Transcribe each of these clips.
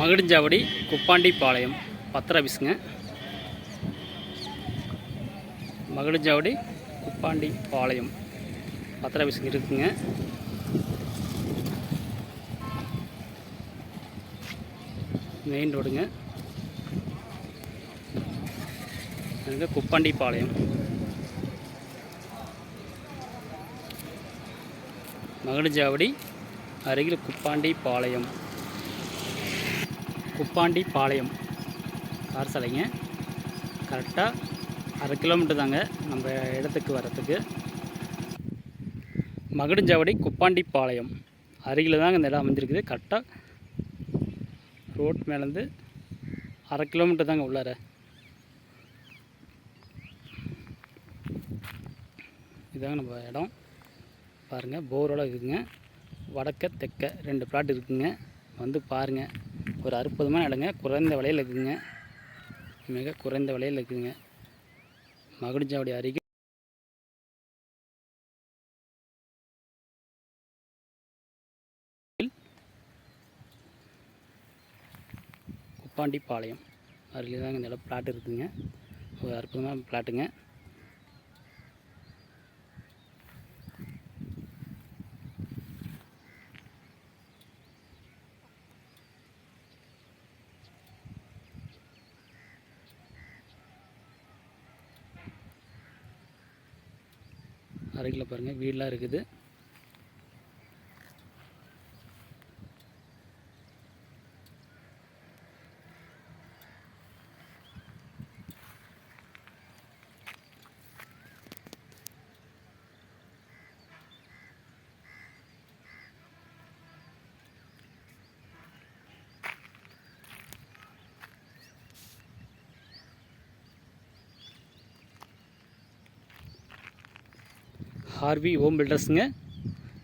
மகிடிஞ்சாவடி குப்பாண்டிப்பாளையம் பத்திர ஆஃபீஸுங்க மகிடிஞ்சாவடி குப்பாண்டிப்பாளையம் பத்திர ஆஃபீஸுங்க இருக்குங்க. மெயின் ரோடுங்க. அங்கே குப்பாண்டிப்பாளையம். மகிடிஞ்சாவடி அருகில் குப்பாண்டிப்பாளையம். குப்பாண்டிப்பாளையம். கார் சாலைங்க. கரெக்டாக அரை கிலோமீட்டர் தாங்க நம்ம இடத்துக்கு வரத்துக்கு மகுடஞ்சாவடி குப்பாண்டிப்பாளையம். அருகில் தாங்க இந்த இடம் அமைஞ்சிருக்குது. கரெக்டாக ரோட் மேலேருந்து அரை கிலோமீட்டர் தாங்க உள்ளார. இதாங்க நம்ம இடம். பாருங்கள் போரோட இருக்குதுங்க வடக்க தெற்க ரெண்டு பிளாட் இருக்குங்க. வந்து பாருங்கள் ஒரு அற்புதமான இடங்க. குறைந்த விலையில் இருக்குதுங்க மிக குறைந்த விலையில் இருக்குதுங்க மகுடிஞ்சாவடி அருகே குப்பாண்டிப்பாளையம் அருகில் தாங்க இந்த இடம். பிளாட் இருக்குதுங்க ஒரு அற்புதமான பிளாட்டுங்க. அருகில் பாருங்கள் வீடெலாம் இருக்குது. ஹார்வி ஹோம் பில்டர்ஸுங்க.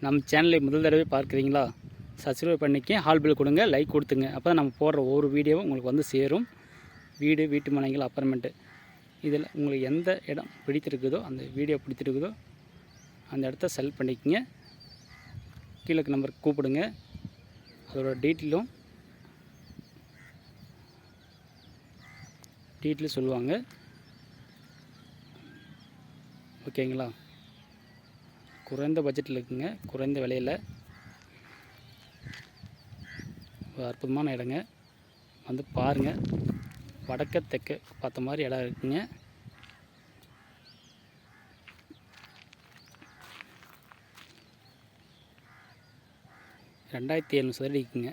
நம்ம சேனலை முதல் தடவை பார்க்குறீங்களா? சப்ஸ்கிரைப் பண்ணிக்க ஹால் பில் கொடுங்க லைக் கொடுத்துங்க. அப்போ தான் நம்ம போடுற ஒவ்வொரு வீடியோவும் உங்களுக்கு வந்து சேரும். வீடு வீட்டு மனைகள் அப்பார்ட்மெண்ட்டு. இதில் உங்களுக்கு எந்த இடம் பிடித்திருக்குதோ அந்த வீடியோ பிடித்திருக்குதோ அந்த இடத்த செல் பண்ணிக்கோங்க. கீழே நம்பருக்கு கூப்பிடுங்க. அதோட டீட்டெயிலும் டீட்டெயில் சொல்லுவாங்க. ஓகேங்களா? குறைந்த பட்ஜெட்டில் இருக்குங்க. குறைந்த விலையில். ஒரு அற்புதமான இடங்க. வந்து பாருங்கள் வடக்க தெற்க பார்த்த மாதிரி இடம் இருக்குங்க. ரெண்டாயிரத்தி எழுநூறு சதுரடி இருக்குங்க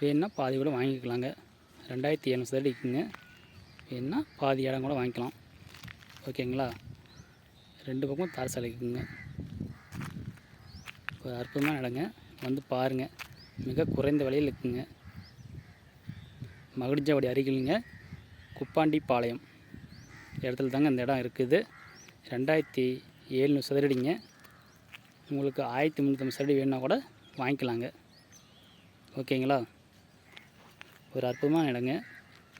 வேணுன்னா பாதி கூட வாங்கிக்கலாங்க. ரெண்டாயிரத்தி எழுநூறு சதுரடி இருக்குங்க வேணுன்னா பாதி இடம் கூட வாங்கிக்கலாம். ஓகேங்களா? ரெண்டு பக்கமும் தார் சாலைக்குங்க. ஒரு அற்புதமான இடங்க. வந்து பாருங்கள் மிக குறைந்த விலையில் இருக்குங்க. மகுடிஞ்சாவடி அருகிலுங்க. குப்பாண்டிப்பாளையம் இடத்துல தாங்க இந்த இடம் இருக்குது. ரெண்டாயிரத்தி ஏழ்நூறு சதுரடிங்க. உங்களுக்கு ஆயிரத்தி முந்நூற்றம்பது சதுரடி வேணுன்னா கூட வாங்கிக்கலாங்க. ஓகேங்களா? ஒரு அற்புதமான இடங்க.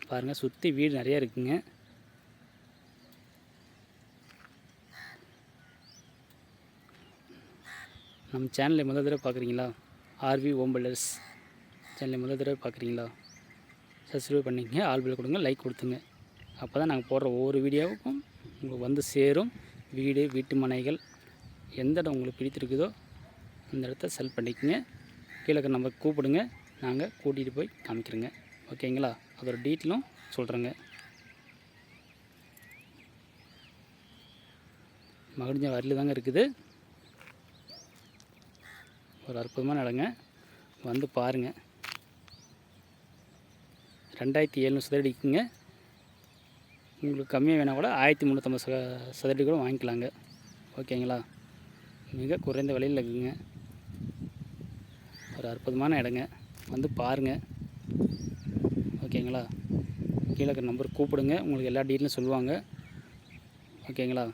பாருங்கள் சுற்றி வீடு நிறையா இருக்குங்க. நம்ம சேனலை முதல் தடவை பார்க்குறீங்களா? ஆர்வி ஓம்பலர்ஸ் சேனலை முதல் தடவை பார்க்குறீங்களா? சப்ஸ்கிரைப் பண்ணிக்கங்க ஆல் பில் கொடுங்க லைக் கொடுத்துங்க. அப்போ தான் நாங்கள் போடுற ஒவ்வொரு வீடியோவுக்கும் உங்களுக்கு வந்து சேரும். வீடு வீட்டு மனைகள் எந்த இடம் உங்களுக்கு பிடித்திருக்குதோ அந்த இடத்த செல் பண்ணிக்கங்க. கீழே நம்ம கூப்பிடுங்க. நாங்கள் கூட்டிகிட்டு போய் காமிக்கிறோங்க. ஓகேங்களா? அதோட டீட்டெயிலும் சொல்கிறேங்க மகிழ்ஞ்ச வரல தாங்க இருக்குது. ஒரு அற்புதமான இடங்க. வந்து பாருங்கள் ரெண்டாயிரத்தி எழுநூறு சதுரடிக்குங்க. உங்களுக்கு கம்மியாக வேணால் கூட ஆயிரத்தி முந்நூற்றம்பது ச சதுரடி கூட வாங்கிக்கலாங்க. ஓகேங்களா? மிக குறைந்த விலையில் இருக்குங்க. ஒரு அற்புதமான இடங்க. வந்து பாருங்கள் ஓகேங்களா? கீழே இருக்கிற நம்பர் கூப்பிடுங்க. உங்களுக்கு எல்லா டீட்டெயிலும் சொல்லுவாங்க. ஓகேங்களா?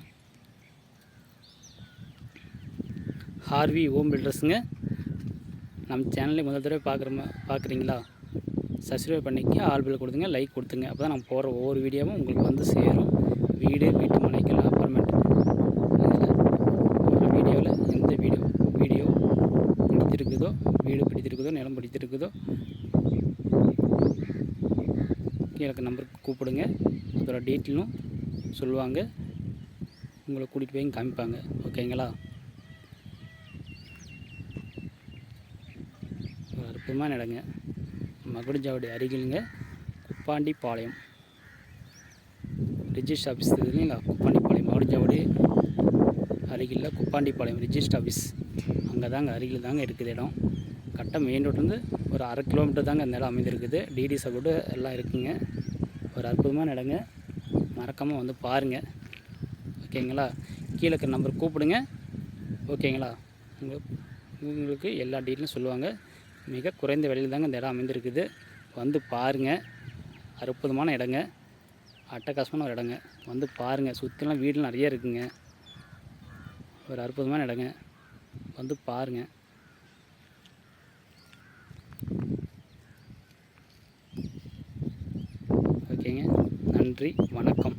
ஹார்வி ஓம் பில்டர்ஸுங்க நம்ம சேனலை முதல் தடவை பார்க்குற பார்க்குறீங்களா? சப்ஸ்கிரைப் பண்ணிக்க ஆல் பில் கொடுத்துங்க லைக் கொடுத்துங்க. அப்போ தான் நம்ம போடுற ஒவ்வொரு வீடியோவும் உங்களுக்கு வந்து சேரும். வீடு வீட்டு மனைகள் அப்பார்ட்மெண்ட் ஒரு வீடியோவில் எந்த வீடியோ வீடியோ பிடித்திருக்குதோ வீடு பிடித்திருக்குதோ நிலம் பிடித்திருக்குதோ எனக்கு நம்பருக்கு கூப்பிடுங்க. அதோட டீட்டெயிலும் சொல்லுவாங்க. உங்களை கூட்டிகிட்டு போய் காமிப்பாங்க. ஓகேங்களா ஒரு இடங்க மகுடஞ்சாவடி அருகிலுங்க குப்பாண்டி பாளையம் ரிஜிஸ்டர் ஆஃபீஸ் இல்லைங்களா குப்பாண்டிப்பாளையம். மகுடஞ்சாவடி அருகில் குப்பாண்டிப்பாளையம் ரிஜிஸ்டர் ஆஃபீஸ். அங்கே தாங்க அருகில் தாங்க இருக்குது இடம். கரெக்டாக மெயின் ரோட்லேருந்து ஒரு அரை கிலோமீட்டர் தாங்க இந்த இடம் அமைந்திருக்குது. டிடி சப்போர்ட்டு எல்லாம் இருக்குங்க. ஒரு அற்புதமான இடங்க மறக்காமல் வந்து பாருங்கள் ஓகேங்களா? கீழே இருக்கிற நம்பர் கூப்பிடுங்க. ஓகேங்களா? உங்களுக்கு எல்லா டீட்டெயிலும் சொல்லுவாங்க. மிக குறைந்த விலையில் தாங்க இந்த இடம் அமைந்திருக்குது. வந்து பாருங்கள் அற்புதமான இடங்க. அட்டகாசமான ஒரு இடங்க. வந்து பாருங்கள் சுற்றிலாம் வீடு நிறைய இருக்குங்க. ஒரு அற்புதமான இடங்க. வந்து பாருங்கள் ஓகேங்க. நன்றி. வணக்கம்.